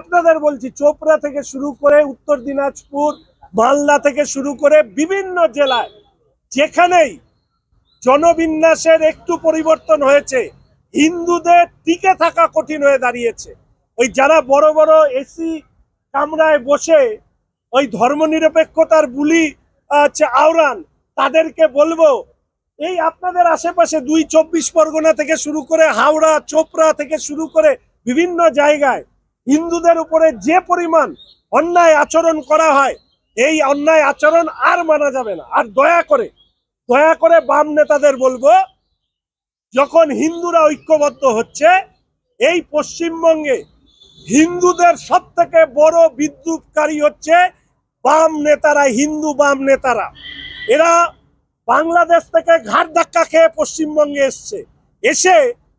আপনাদের বলছি, চোপড়া থেকে শুরু করে উত্তর দিনাজপুর, মালদা থেকে শুরু করে বিভিন্ন জেলায় যেখানেই জনবিন্যাসের একটু পরিবর্তন হয়েছে, হিন্দুদের টিকে থাকা কঠিন হয়ে দাঁড়িয়েছে। ওই যারা বড় বড় এসি কামরায় বসে ওই ধর্মনিরপেক্ষতার বুলি হচ্ছে আওরান, তাদেরকে বলব, এই আপনাদের আশেপাশে দুই চব্বিশ পরগনা থেকে শুরু করে হাওড়া, চোপড়া থেকে শুরু করে বিভিন্ন জায়গায় হিন্দুদের উপরে যে পরিমাণ অন্যায় আচরণ করা হয়, এই অন্যায় আচরণ আর মানা যাবে না। আর দয়া করে দয়া করে বাম নেতাদের বলব, যখন হিন্দুরা ঐক্যবদ্ধ হচ্ছে, এই পশ্চিমবঙ্গে হিন্দুদের সব থেকে বড় বিদ্রুপকারী হচ্ছে বাম নেতারা, হিন্দু বাম নেতারা। এরা বাংলাদেশ থেকে ঘাট ধাক্কা খেয়ে পশ্চিমবঙ্গে এসছে। এসে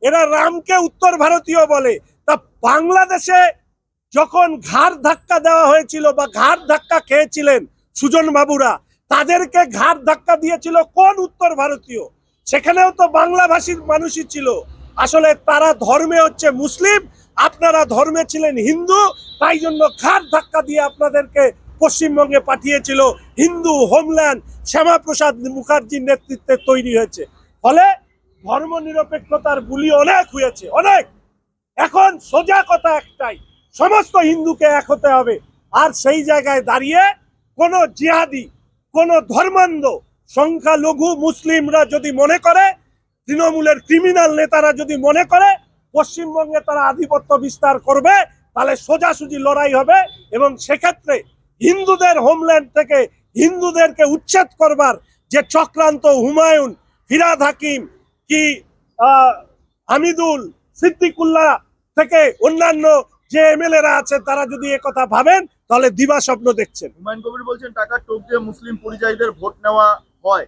এরা রামকে উত্তর ভারতীয় বলে বাংলাদেশে যখন ঘাড় ধাক্কা দেওয়া হয়েছিল বা ঘাড় ধাক্কা খেয়েছিলেন সুজন বাবুরা, তাদেরকে ঘাড় ধাক্কা দিয়েছিল কোন উত্তর ভারতীয়? সেখানেও তো বাংলা ভাষীর মানুষই ছিল। আসলে তারা ধর্মে হচ্ছে মুসলিম, আপনারা ধর্মে ছিলেন হিন্দু, তাই জন্য ঘাট ধাক্কা দিয়ে আপনাদেরকে পশ্চিমবঙ্গে পাঠিয়েছিল হিন্দু হোমল্যান্ড শ্যামাপ্রসাদ মুখার্জির নেতৃত্বে তৈরি হয়েছে। ফলে ধর্ম নিরপেক্ষতার বুলি অনেক হয়েছে, অনেক। এখন সোজা কথা একটাই, সমস্ত হিন্দুকে এক হতে হবে। আর সেই জায়গায় দাঁড়িয়ে কোনো জিহাদি, কোনো ধর্মান্ধ, সংখ্যালঘু, মুসলিমরা যদি মনে করে, তৃণমূলের ক্রিমিনাল নেতারা যদি মনে করে, পশ্চিমবঙ্গে তারা আধিপত্য বিস্তার করবে, তাহলে সোজাসুজি লড়াই হবে এবং সেক্ষেত্রে হিন্দুদের হোমল্যান্ড থেকে হিন্দুদেরকে উচ্ছেদ করবার যে চক্রান্ত হুমায়ুন, ফিরাদ হাকিম কি হামিদুল, সিদ্দিকুল্লাহ থেকে অন্যান্য যে এমএলএরা আছে, তারা যদি কথা ভাবেন, তাহলে দিবা স্বপ্ন দেখছেন। হুমায়ুন কবির বলছেন, টাকা টোপ দিয়ে মুসলিম পরিযায়ীদের ভোট নেওয়া হয়।